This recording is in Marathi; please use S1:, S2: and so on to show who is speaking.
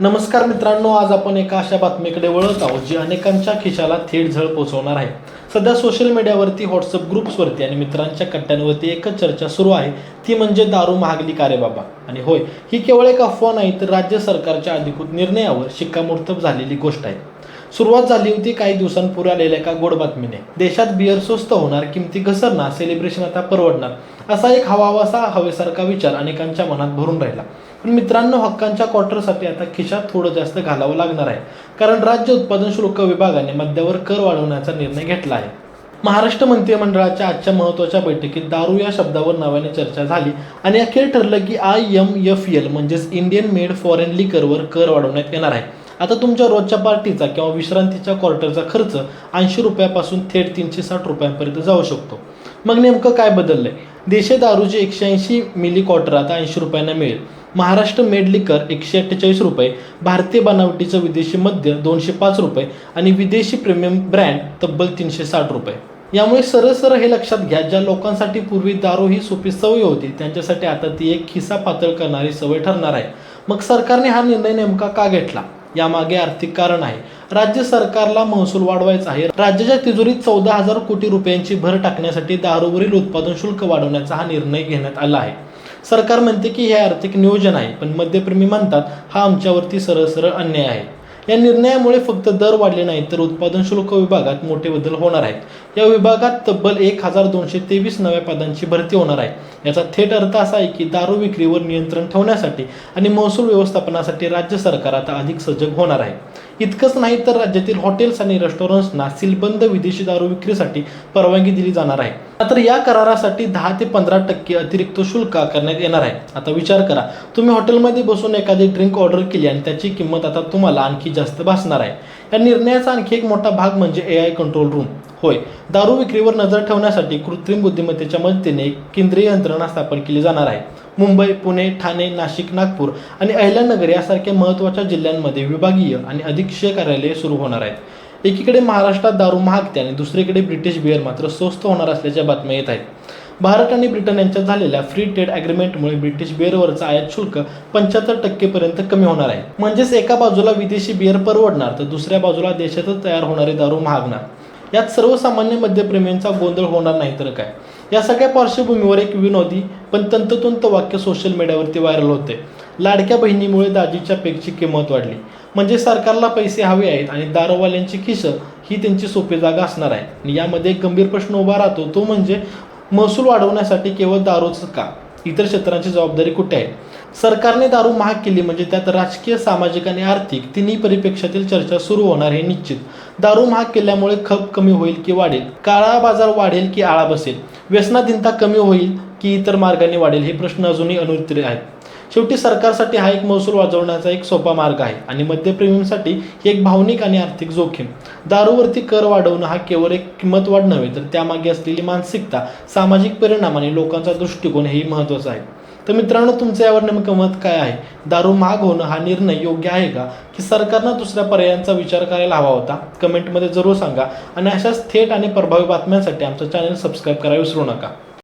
S1: नमस्कार मित्रांनो आज आपण एका अशा बातमीकडे वळत आहोत जी अनेकांच्या खिशाला थेट झळ पोहोचवणार आहे. सध्या सोशल मीडियावरती व्हॉट्सअप ग्रुप्सवरती आणि मित्रांच्या कट्ट्यांवरती एकच चर्चा सुरू आहे ती म्हणजे दारू महागली का रे बाबा? आणि होय ही केवळ एक अफवा नाही तर राज्य सरकारच्या अधिकृत निर्णयावर शिक्कामोर्तब झालेली गोष्ट आहे. सुरुवात झाली होती काही दिवसांपूर्वी आलेल्या एका गोड बातमीने. देशात बिअर स्वस्त होणार किमती घसरणार सेलिब्रेशन आता परवडणार असा एक हवावासा हवेसारखा विचार अनेकांच्या मनात भरून राहिला. पण मित्रांनो हक्कांच्या क्वार्टरसाठी आता खिशात थोडं जास्त घालावं लागणार आहे. कारण राज्य उत्पादन शुल्क विभागाने मद्यावर कर वाढवण्याचा निर्णय घेतला आहे. महाराष्ट्र मंत्रिमंडळाच्या आजच्या महत्त्वाच्या बैठकीत दारू या शब्दावर नव्याने चर्चा झाली आणि अखेर ठरलं की आय एम एफ एल म्हणजेच इंडियन मेड फॉरेन लिकरवर कर वाढवण्यात येणार आहे. आता तुमच्या रोजच्या पार्टीचा किंवा विश्रांतीच्या क्वार्टरचा खर्च ऐंशी रुपयापासून थेट तीनशे साठ रुपयांपर्यंत जाऊ शकतो. मग नेमकं काय बदललंय? देशे दारूची एकशे ऐंशी मिली क्वार्टर आता ऐंशी रुपयांना मिळेल. महाराष्ट्र मेड लिकर एकशे अठ्ठेचाळीस रुपये भारतीय बनावटीचं विदेशी मद्य दोनशे पाच रुपये आणि विदेशी प्रीमियम ब्रँड तब्बल तीनशे साठ रुपये. यामुळे सरळ सरळ हे लक्षात घ्या ज्या लोकांसाठी पूर्वी दारू ही सोपी सवय होती त्यांच्यासाठी आता ती एक खिसा पातळ करणारी सवय ठरणार आहे. मग सरकारने हा निर्णय नेमका का घेतला? यामागे आर्थिक कारण आहे. राज्य सरकारला महसूल वाढवायचा आहे. राज्याच्या तिजोरीत चौदा हजार कोटी रुपयांची भर टाकण्यासाठी दारूवरील उत्पादन शुल्क वाढवण्याचा हा निर्णय घेण्यात आला आहे. सरकार म्हणते की हे आर्थिक नियोजन आहे पण मध्यप्रेमी म्हणतात हा आमच्यावरती सरळ सरळ अन्याय आहे. या निर्णयामुळे फक्त दर वाढले नाही तर उत्पादन शुल्क विभागात मोठे बदल होणार आहेत. या विभागात तब्बल एक हजार दोनशे तेवीस नव्या पदांची भरती होणार आहे. याचा थेट अर्थ असा आहे की दारू विक्रीवर नियंत्रण ठेवण्यासाठी आणि महसूल व्यवस्थापनासाठी राज्य सरकार आता अधिक सजग होणार आहे. इतकंच नाही तर राज्यातील हॉटेल्स आणि रेस्टॉरंट्सना सीलबंद विदेशी दारू विक्रीसाठी परवानगी दिली जाणार आहे. मात्र या करारासाठी दहा ते पंधरा टक्के अतिरिक्त शुल्क आकारण्यात येणार आहे. आता विचार करा तुम्ही हॉटेलमध्ये बसून एखादी ड्रिंक ऑर्डर केली आणि त्याची किंमत आता तुम्हाला आणखी जास्त भासणार आहे. या निर्णयाचा आणखी एक मोठा भाग म्हणजे ए आय कंट्रोल रूम होय दारू विक्रीवर नजर ठेवण्यासाठी कृत्रिम बुद्धिमत्तेच्या मदतीने केंद्रीय यंत्रणा स्थापन केली जाणार आहे. मुंबई पुणे ठाणे नाशिक नागपूर आणि अहिल्यानगर यासारख्या महत्त्वाच्या जिल्ह्यांमध्ये विभागीय आणि अधीक्षीय कार्यालये सुरू होणार आहेत. एकीकडे महाराष्ट्रात दारू महागते आणि दुसरीकडे ब्रिटिश बिअर मात्र स्वस्त होणार असल्याच्या बातम्या येत आहेत. भारत आणि ब्रिटन यांच्यात झालेल्या फ्री ट्रेड ॲग्रीमेंटमुळे ब्रिटिश बिअरवरचं आयात शुल्क पंच्याहत्तर टक्केपर्यंत कमी होणार आहे. म्हणजेच एका बाजूला विदेशी बिअर परवडणार तर दुसऱ्या बाजूला देशातच तयार होणारे दारू महागणार. यात सर्वसामान्य मद्यप्रेमींचा गोंधळ होणार नाही तर काय? या सगळ्या पार्श्वभूमीवर एक विनोदी पण तंतोतंत वाक्य सोशल मीडियावरती व्हायरल होते. लाडक्या बहिणीमुळे दाजीच्या पेगची किंमत वाढली. म्हणजे सरकारला पैसे हवे आहेत आणि दारूवाल्यांची खिसं ही त्यांची सोपी जागा असणार आहे. यामध्ये एक गंभीर प्रश्न उभा राहतो तो म्हणजे महसूल वाढवण्यासाठी केवळ दारूच का? इतर क्षेत्रांची जबाबदारी कुठे आहे? सरकारने दारू महाग केली म्हणजे त्यात राजकीय सामाजिक आणि आर्थिक तिन्ही परिप्रेक्षातील चर्चा सुरू होणार हे निश्चित. दारू महाग केल्यामुळे खप कमी होईल की वाढेल? काळा बाजार वाढेल की आळा बसेल? व्यसनाधीनता कमी होईल की इतर मार्गाने वाढेल? हे प्रश्न अजूनही अनुत्तरे आहेत. शेवटी सरकारसाठी हा एक महसूल वाजवण्याचा एक सोपा मार्ग आहे. आणि मद्यप्रेमींसाठी ही एक भावनिक आणि आर्थिक जोखीम. दारूवरती कर वाढवणं हा केवळ एक किंमत वाढ नव्हे तर त्यामागे असलेली मानसिकता सामाजिक परिणाम आणि लोकांचा दृष्टिकोन हेही महत्त्वाचं आहे. तर मित्रांनो तुमचं यावर नेमकं मत काय आहे? दारू महाग होणं हा निर्णय योग्य आहे का? की सरकारनं दुसऱ्या पर्यायांचा विचार करायला हवा होता? कमेंटमध्ये जरूर सांगा. आणि अशाच थेट आणि प्रभावी बातम्यांसाठी आमचं चॅनल सबस्क्राईब करायला विसरू नका.